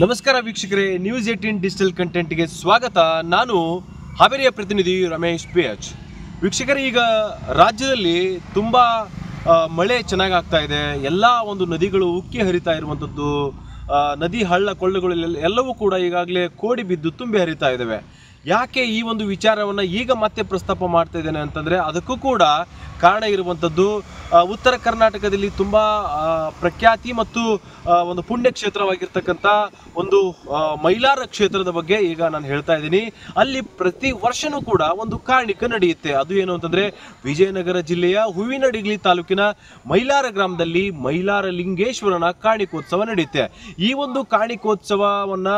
ನಮಸ್ಕಾರ ವೀಕ್ಷಕರೇ news eighteen digital ಕಂಟೆಂಟ್ಗೆ ಸ್ವಾಗತ. ನಾನು ಹಾವೇರಿಯ ಪ್ರತಿನಿಧಿ ರಮೇಶ್ ಪಿ ಎಚ್ ವೀಕ್ಷಕರೇ, ಈಗ ರಾಜ್ಯದಲ್ಲಿ ತುಂಬ ಮಳೆ ಚೆನ್ನಾಗಿ ಆಗ್ತಾ ಇದೆ. ಎಲ್ಲ ಒಂದು ನದಿಗಳು ಉಕ್ಕಿ ಹರಿತಾ ಇರುವಂಥದ್ದು ನದಿ ಹಳ್ಳ ಕೊಳ್ಳಗಳಲ್ಲಿ ಎಲ್ಲವೂ ಕೂಡ ಈಗಾಗಲೇ ಕೋಡಿ ಬಿದ್ದು ತುಂಬಿ ಹರಿತಾ ಇದ್ದಾವೆ ಯಾಕೆ ಈ ಒಂದು ವಿಚಾರವನ್ನು ಈಗ ಮತ್ತೆ ಪ್ರಸ್ತಾಪ ಮಾಡ್ತಾ ಇದ್ದೇನೆ ಅಂತಂದರೆ ಅದಕ್ಕೂ ಕೂಡ ಕಾರಣ ಇರುವಂಥದ್ದು ಉತ್ತರ ಕರ್ನಾಟಕದಲ್ಲಿ ತುಂಬ ಪ್ರಖ್ಯಾತಿ ಮತ್ತು ಒಂದು ಪುಣ್ಯ ಕ್ಷೇತ್ರವಾಗಿರ್ತಕ್ಕಂಥ ಒಂದು ಮೈಲಾರ ಕ್ಷೇತ್ರದ ಬಗ್ಗೆ ಈಗ ನಾನು ಹೇಳ್ತಾ ಇದ್ದೀನಿ. ಅಲ್ಲಿ ಪ್ರತಿ ವರ್ಷನೂ ಕೂಡ ಒಂದು ಕಾರ್ಣಿಕ ನಡೆಯುತ್ತೆ. ಅದು ಏನು ಅಂತಂದರೆ ವಿಜಯನಗರ ಜಿಲ್ಲೆಯ ಹೂವಿನಡಿಗ್ಲಿ ತಾಲೂಕಿನ ಮೈಲಾರ ಗ್ರಾಮದಲ್ಲಿ ಮೈಲಾರ ಲಿಂಗೇಶ್ವರನ ಕಾಣಿಕೋತ್ಸವ ನಡೆಯುತ್ತೆ. ಈ ಒಂದು ಕಾಣಿಕೋತ್ಸವವನ್ನು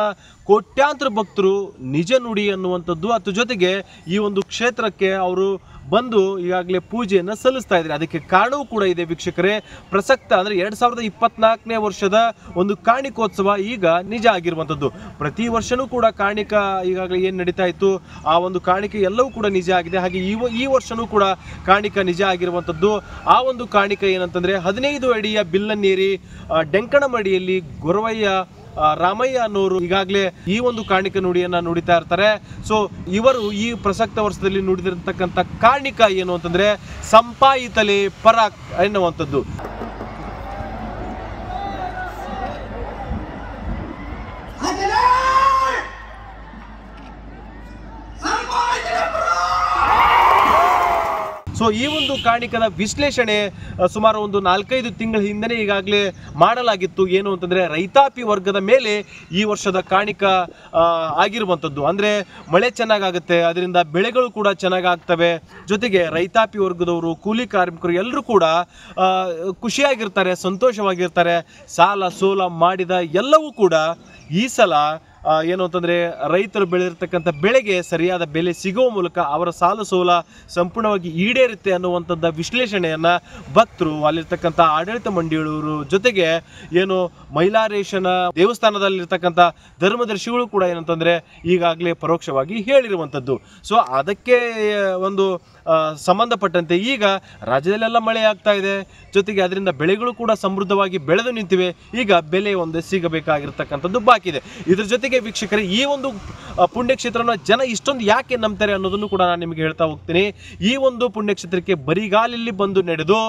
ಕೋಟ್ಯಾಂತರ ಭಕ್ತರು ನಿಜ ನುಡಿ ಅನ್ನುವಂಥದ್ದು ಅದ್ರ ಜೊತೆಗೆ ಈ ಒಂದು ಕ್ಷೇತ್ರಕ್ಕೆ ಅವರು ಬಂದು ಈಗಾಗಲೇ ಪೂಜೆಯನ್ನು ಸಲ್ಲಿಸ್ತಾ ಇದ್ದಾರೆ. ಅದಕ್ಕೆ ಕಾರಣವೂ ಕೂಡ ಇದೆ ವೀಕ್ಷಕರೇ. ಪ್ರಸಕ್ತ ಅಂದರೆ ಎರಡು ಸಾವಿರದ ಇಪ್ಪತ್ನಾಲ್ಕನೇ ವರ್ಷದ ಒಂದು ಕಾಣಿಕೋತ್ಸವ ಈಗ ನಿಜ ಆಗಿರುವಂಥದ್ದು. ಪ್ರತಿ ವರ್ಷನೂ ಕೂಡ ಕಾಣಿಕ ಈಗಾಗಲೇ ಏನು ನಡೀತಾ ಇತ್ತು, ಆ ಒಂದು ಕಾಣಿಕೆ ಎಲ್ಲವೂ ಕೂಡ ನಿಜ ಆಗಿದೆ. ಹಾಗೆ ಈ ಈ ವರ್ಷನೂ ಕೂಡ ಕಾಣಿಕ ನಿಜ ಆಗಿರುವಂಥದ್ದು. ಆ ಒಂದು ಕಾಣಿಕ ಏನಂತಂದರೆ ಹದಿನೈದು ಅಡಿಯ ಬಿಲ್ಲನ್ನೇರಿ ಡೆಂಕಣಮಡಿಯಲ್ಲಿ ಗೊರವಯ್ಯ ರಾಮಯ್ಯ ಅನ್ನೋರು ಈಗಾಗಲೇ ಈ ಒಂದು ಕಾರ್ಣಿಕ ನುಡಿಯನ್ನ ನುಡಿತಾ ಇರ್ತಾರೆ. ಸೊ ಇವರು ಈ ಪ್ರಸಕ್ತ ವರ್ಷದಲ್ಲಿ ನುಡಿದಿರತಕ್ಕಂಥ ಕಾರ್ಣಿಕ ಏನು ಅಂತಂದ್ರೆ ಸಂಪಾಯಿತಲೆ ಪರ ಎನ್ನುವಂಥದ್ದು. ಸೊ ಈ ಒಂದು ಕಾಣಿಕದ ವಿಶ್ಲೇಷಣೆ ಸುಮಾರು ಒಂದು ನಾಲ್ಕೈದು ತಿಂಗಳ ಹಿಂದೆನೇ ಈಗಾಗಲೇ ಮಾಡಲಾಗಿತ್ತು. ಏನು ಅಂತಂದ್ರೆ, ರೈತಾಪಿ ವರ್ಗದ ಮೇಲೆ ಈ ವರ್ಷದ ಕಾಣಿಕ ಆಗಿರುವಂಥದ್ದು. ಅಂದ್ರೆ, ಮಳೆ ಚೆನ್ನಾಗಾಗುತ್ತೆ, ಅದರಿಂದ ಬೆಳೆಗಳು ಕೂಡ ಚೆನ್ನಾಗಾಗ್ತವೆ. ಜೊತೆಗೆ ರೈತಾಪಿ ವರ್ಗದವರು, ಕೂಲಿ ಕಾರ್ಮಿಕರು ಎಲ್ಲರೂ ಕೂಡ ಖುಷಿಯಾಗಿರ್ತಾರೆ, ಸಂತೋಷವಾಗಿರ್ತಾರೆ. ಸಾಲ, ಸೋಲ ಮಾಡಿದ ಎಲ್ಲವೂ ಕೂಡ ಈ ಸಲ ಏನು ಅಂತಂದರೆ, ರೈತರು ಬೆಳೆದಿರ್ತಕ್ಕಂಥ ಬೆಳೆಗೆ ಸರಿಯಾದ ಬೆಲೆ ಸಿಗುವ ಮೂಲಕ ಅವರ ಸಾಲ ಸೋಲ ಸಂಪೂರ್ಣವಾಗಿ ಈಡೇರುತ್ತೆ ಅನ್ನುವಂಥದ್ದು ವಿಶ್ಲೇಷಣೆಯನ್ನು ಭಕ್ತರು ಅಲ್ಲಿರ್ತಕ್ಕಂಥ ಆಡಳಿತ ಮಂಡಳಿಯವರು ಜೊತೆಗೆ ಏನು ಮೈಲಾರೇಶನ ದೇವಸ್ಥಾನದಲ್ಲಿರ್ತಕ್ಕಂಥ ಧರ್ಮದರ್ಶಿಗಳು ಕೂಡ ಏನಂತಂದರೆ ಈಗಾಗಲೇ ಪರೋಕ್ಷವಾಗಿ ಹೇಳಿರುವಂಥದ್ದು. ಸೊ ಅದಕ್ಕೆ ಒಂದು ಸಂಬಂಧಪಟ್ಟಂತೆ ಈಗ ರಾಜ್ಯದಲ್ಲೆಲ್ಲ ಮಳೆ ಆಗ್ತಾ ಇದೆ. ಜೊತೆಗೆ ಅದರಿಂದ ಬೆಳೆಗಳು ಕೂಡ ಸಮೃದ್ಧವಾಗಿ ಬೆಳೆದು ನಿಂತಿವೆ. ಈಗ ಬೆಲೆ ಒಂದು ಸಿಗಬೇಕಾಗಿರ್ತಕ್ಕಂಥದ್ದು ಬಾಕಿ ಇದೆ ಇದ್ರ ಜೊತೆಗೆ ವೀಕ್ಷಕರೇ, ಈ ಒಂದು ಪುಣ್ಯಕ್ಷೇತ್ರನ ಜನ ಇಷ್ಟೊಂದು ಯಾಕೆ ನಂಬ್ತಾರೆ ಅನ್ನೋದನ್ನು ಕೂಡ ನಾನು ನಿಮಗೆ ಹೇಳ್ತಾ ಹೋಗ್ತೀನಿ. ಈ ಒಂದು ಪುಣ್ಯಕ್ಷೇತ್ರಕ್ಕೆ ಬರಿಗಾಲಲ್ಲಿ ಬಂದು ನಡೆದು,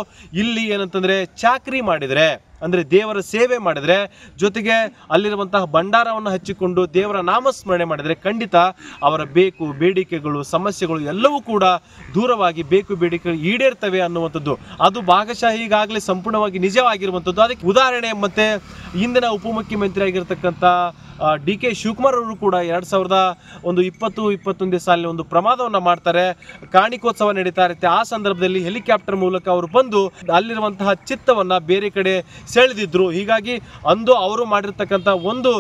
ಇಲ್ಲಿ ಏನಂತಂದ್ರೆ ಚಾಕ್ರಿ ಮಾಡಿದರೆ, ಅಂದರೆ ದೇವರ ಸೇವೆ ಮಾಡಿದರೆ, ಜೊತೆಗೆ ಅಲ್ಲಿರುವಂತಹ ಭಂಡಾರವನ್ನು ಹಚ್ಚಿಕೊಂಡು ದೇವರ ನಾಮಸ್ಮರಣೆ ಮಾಡಿದರೆ ಖಂಡಿತ ಅವರ ಬೇಕು, ಬೇಡಿಕೆಗಳು, ಸಮಸ್ಯೆಗಳು ಎಲ್ಲವೂ ಕೂಡ ದೂರವಾಗಿ ಬೇಕು, ಬೇಡಿಕೆಗಳು ಈಡೇರ್ತವೆ ಅನ್ನುವಂಥದ್ದು. ಅದು ಭಾಗಶಃ ಈಗಾಗಲೇ ಸಂಪೂರ್ಣವಾಗಿ ನಿಜವಾಗಿರುವಂಥದ್ದು. ಅದಕ್ಕೆ ಉದಾಹರಣೆ ಮತ್ತೆ ಇಂದಿನ ಉಪಮುಖ್ಯಮಂತ್ರಿ ಆಗಿರ್ತಕ್ಕಂಥ ಡಿ ಕೆ ಶಿವಕುಮಾರ್ ಅವರು ಕೂಡ ಎರಡು ಸಾವಿರದ ಒಂದು ಇಪ್ಪತ್ತು, ಇಪ್ಪತ್ತೊಂದೇ ಸಾಲಿನ ಒಂದು ಪ್ರಮಾದವನ್ನು ಮಾಡ್ತಾರೆ. ಕಾಣಿಕೋತ್ಸವ ನಡೀತಾ ಇರುತ್ತೆ. ಆ ಸಂದರ್ಭದಲ್ಲಿ ಹೆಲಿಕಾಪ್ಟರ್ ಮೂಲಕ ಅವರು ಬಂದು ಅಲ್ಲಿರುವಂತಹ ಚಿತ್ತವನ್ನು ಬೇರೆ ಕಡೆ ಸೆಳೆದಿದ್ರು. ಹೀಗಾಗಿ ಅಂದು ಅವರು ಮಾಡಿರ್ತಕ್ಕಂಥ ಒಂದು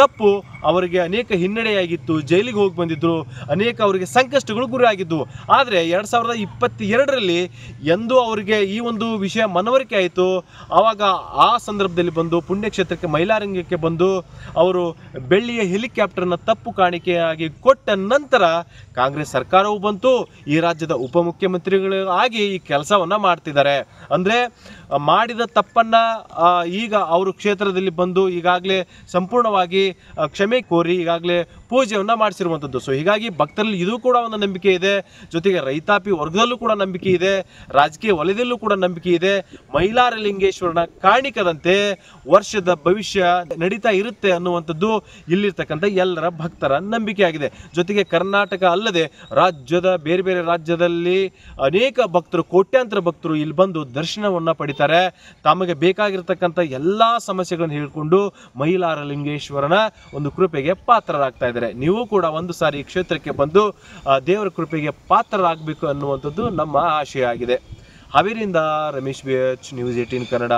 ತಪ್ಪು ಅವರಿಗೆ ಅನೇಕ ಹಿನ್ನಡೆಯಾಗಿತ್ತು. ಜೈಲಿಗೆ ಹೋಗಿ ಬಂದಿದ್ದರು ಅನೇಕ ಅವರಿಗೆ ಸಂಕಷ್ಟಗಳು ಗುರಿಯಾಗಿದ್ವು. ಆದರೆ ಎರಡು ಸಾವಿರದ ಇಪ್ಪತ್ತೆರಡರಲ್ಲಿ ಎಂದು ಅವರಿಗೆ ಈ ಒಂದು ವಿಷಯ ಮನವರಿಕೆ ಆಯಿತು. ಆವಾಗ ಆ ಸಂದರ್ಭದಲ್ಲಿ ಬಂದು ಪುಣ್ಯಕ್ಷೇತ್ರಕ್ಕೆ ಮೈಲಾರಂಗಕ್ಕೆ ಬಂದು ಅವರು ಬೆಳ್ಳಿಯ ಹೆಲಿಕಾಪ್ಟರ್ನ ತಪ್ಪು ಕಾಣಿಕೆಯಾಗಿ ಕೊಟ್ಟ ನಂತರ ಕಾಂಗ್ರೆಸ್ ಸರ್ಕಾರವು ಬಂತು. ಈ ರಾಜ್ಯದ ಉಪಮುಖ್ಯಮಂತ್ರಿಗಳು ಆಗಿ ಈ ಕೆಲಸವನ್ನ ಮಾಡ್ತಿದ್ದಾರೆ. ಅಂದರೆ, ಮಾಡಿದ ತಪ್ಪನ್ನು ಈಗ ಅವರು ಕ್ಷೇತ್ರದಲ್ಲಿ ಬಂದು ಈಗಾಗಲೇ ಸಂಪೂರ್ಣವಾಗಿ ಕ್ಷಮೆ ಕೋರಿ ಈಗಾಗಲೇ ಪೂಜೆಯನ್ನು ಮಾಡಿಸಿರುವಂಥದ್ದು ಸೊ ಹೀಗಾಗಿ ಭಕ್ತರಲ್ಲಿ ಇದು ಕೂಡ ಒಂದು ನಂಬಿಕೆ ಇದೆ. ಜೊತೆಗೆ ರೈತಾಪಿ ವರ್ಗದಲ್ಲೂ ಕೂಡ ನಂಬಿಕೆ ಇದೆ. ರಾಜಕೀಯ ವಲಯದಲ್ಲೂ ಕೂಡ ನಂಬಿಕೆ ಇದೆ. ಮೈಲಾರ ಲಿಂಗೇಶ್ವರನ ಕಾಣಿಕದಂತೆ ವರ್ಷದ ಭವಿಷ್ಯ ನಡೀತಾ ಇರುತ್ತೆ ಅನ್ನುವಂಥದ್ದು ಇಲ್ಲಿರ್ತಕ್ಕಂಥ ಎಲ್ಲರ ಭಕ್ತರ ನಂಬಿಕೆ ಆಗಿದೆ. ಜೊತೆಗೆ ಕರ್ನಾಟಕ ಅಲ್ಲದೆ ರಾಜ್ಯದ ಬೇರೆ ಬೇರೆ ರಾಜ್ಯದಲ್ಲಿ ಅನೇಕ ಭಕ್ತರು, ಕೋಟ್ಯಾಂತರ ಭಕ್ತರು ಇಲ್ಲಿ ಬಂದು ದರ್ಶನವನ್ನು ಪಡಿತಾರೆ. ತಮಗೆ ಬೇಕಾಗಿರ್ತಕ್ಕಂಥ ಎಲ್ಲ ಸಮಸ್ಯೆಗಳನ್ನು ಹೇಳಿಕೊಂಡು ಮಹಿಳಾರ ಲಿಂಗೇಶ್ವರನ ಒಂದು ಕೃಪೆಗೆ ಪಾತ್ರರಾಗ್ತಾ ಇದ್ದಾರೆ. ನೀವು ಕೂಡ ಒಂದು ಸಾರಿ ಕ್ಷೇತ್ರಕ್ಕೆ ಬಂದು ದೇವರ ಕೃಪೆಗೆ ಪಾತ್ರರಾಗಬೇಕು ಅನ್ನುವಂಥದ್ದು ನಮ್ಮ ಆಶಯ ಆಗಿದೆ ಹಾವೇರಿಯಿಂದ Ramesh B H news eighteen Kannada.